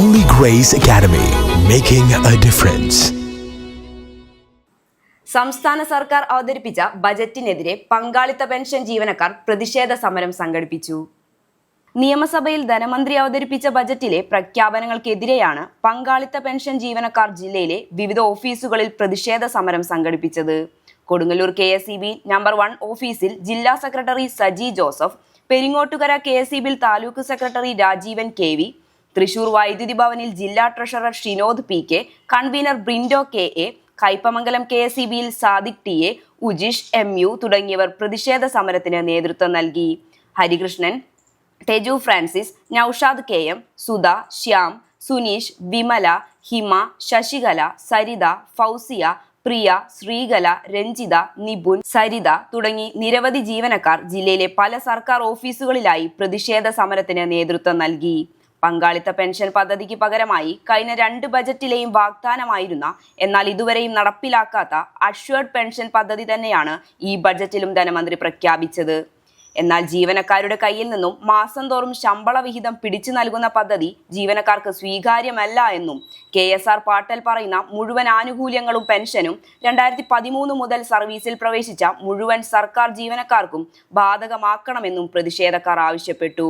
Holy Grace Academy, making a difference. സംസ്ഥാന സർക്കാർ അവതരിപ്പിച്ച ബജറ്റിനെതിരെ പങ്കാളിത്ത പെൻഷൻ ജീവനക്കാർ പ്രതിഷേധ സമരം സംഘടിപ്പിച്ചു നിയമസഭയിൽ ധനമന്ത്രി അവതരിപ്പിച്ച ബജറ്റിലെ പ്രഖ്യാപനങ്ങൾക്കെതിരെയാണ് പങ്കാളിത്ത പെൻഷൻ ജീവനക്കാർ ജില്ലയിലെ വിവിധ ഓഫീസുകളിൽ പ്രതിഷേധ സമരം സംഘടിപ്പിച്ചത് Kodungallur K S number one ഓഫീസിൽ ജില്ലാ secretary Saji Joseph Peringottukara K S taluk secretary Rajeevan K V Thrissur വൈദ്യുതി ഭവനിൽ ജില്ലാ treasurer Shinod P K convener Brindo K A Kaippamangalam K S ബിയിൽ Sadiq T A Ujish M U തുടങ്ങിയവർ പ്രതിഷേധ സമരത്തിന് നേതൃത്വം നൽകി. Harikrishnan Teju Francis Naushad K M Sudha Shyam Suneesh Vimala Hima Shashikala Saritha Fousiya Priya Sreekala Ranjitha Nipun Saritha തുടങ്ങി നിരവധി ജീവനക്കാർ ജില്ലയിലെ പല സർക്കാർ ഓഫീസുകളിലായി പ്രതിഷേധ സമരത്തിന് നേതൃത്വം നൽകി. പങ്കാളിത്ത പെൻഷൻ പദ്ധതിക്ക് പകരമായി കഴിഞ്ഞ രണ്ട് ബജറ്റിലെയും വാഗ്ദാനമായിരുന്ന എന്നാൽ ഇതുവരെയും നടപ്പിലാക്കാത്ത അഷ്വേർഡ് പെൻഷൻ പദ്ധതി തന്നെയാണ് ഈ ബജറ്റിലും ധനമന്ത്രി പ്രഖ്യാപിച്ചത്. എന്നാൽ ജീവനക്കാരുടെ കയ്യിൽ നിന്നും മാസം തോറും ശമ്പള വിഹിതം പിടിച്ചു നൽകുന്ന പദ്ധതി ജീവനക്കാർക്ക് സ്വീകാര്യമല്ല എന്നും കെ എസ് ആർ പാട്ടൽ പറയുന്ന മുഴുവൻ ആനുകൂല്യങ്ങളും പെൻഷനും രണ്ടായിരത്തി പതിമൂന്ന് മുതൽ സർവീസിൽ പ്രവേശിച്ച മുഴുവൻ സർക്കാർ ജീവനക്കാർക്കും ബാധകമാക്കണമെന്നും പ്രതിഷേധക്കാർ ആവശ്യപ്പെട്ടു.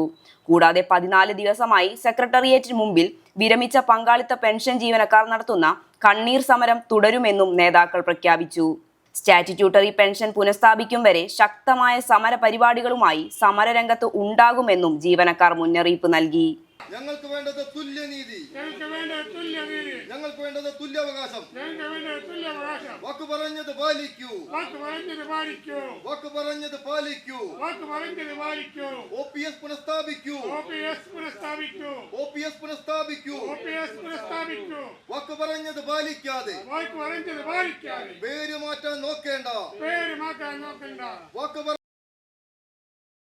കൂടാതെ പതിനാല് ദിവസമായി സെക്രട്ടേറിയറ്റിന് മുമ്പിൽ വിരമിച്ച പങ്കാളിത്ത പെൻഷൻ ജീവനക്കാർ നടത്തുന്ന കണ്ണീർ സമരം തുടരുമെന്നും നേതാക്കൾ പ്രഖ്യാപിച്ചു. സ്റ്റാറ്റ്യൂട്ടറി പെൻഷൻ പുനഃസ്ഥാപിക്കും വരെ ശക്തമായ സമര പരിപാടികളുമായി സമരരംഗത്ത് ഉണ്ടാകുമെന്നും ജീവനക്കാർ മുന്നറിയിപ്പ് നൽകി. ഞങ്ങൾക്ക് വേണ്ടത് തുല്യനീതി. ഞങ്ങൾക്ക് വേണ്ടത് തുല്യാവകാശം. ഞങ്ങൾക്ക് വേണ്ട തുല്യാവകാശം. വാക്ക് പറഞ്ഞത് പാലിക്കൂ. വാക്ക് പറഞ്ഞത് പാലിക്കൂ. വാക്ക് പറഞ്ഞത് പാലിക്കൂ. വാക്ക് പറഞ്ഞത് പാലിക്കൂ. ഒ പി എസ് പുനഃസ്ഥാപിക്കൂ. ഒ പി എസ് പുനഃസ്ഥാപിക്കൂ. ഒ പി എസ് പുനഃസ്ഥാപിക്കൂ. ഒ പി എസ് പുനഃസ്ഥാപിക്കൂ. വാക്ക് പറഞ്ഞത് പാലിക്കാതെ. വാക്ക് പറഞ്ഞത് പാലിക്കാതെ. പേര് മാറ്റാൻ നോക്കേണ്ട. പേര് മാറ്റാൻ നോക്കേണ്ട. വാക്ക്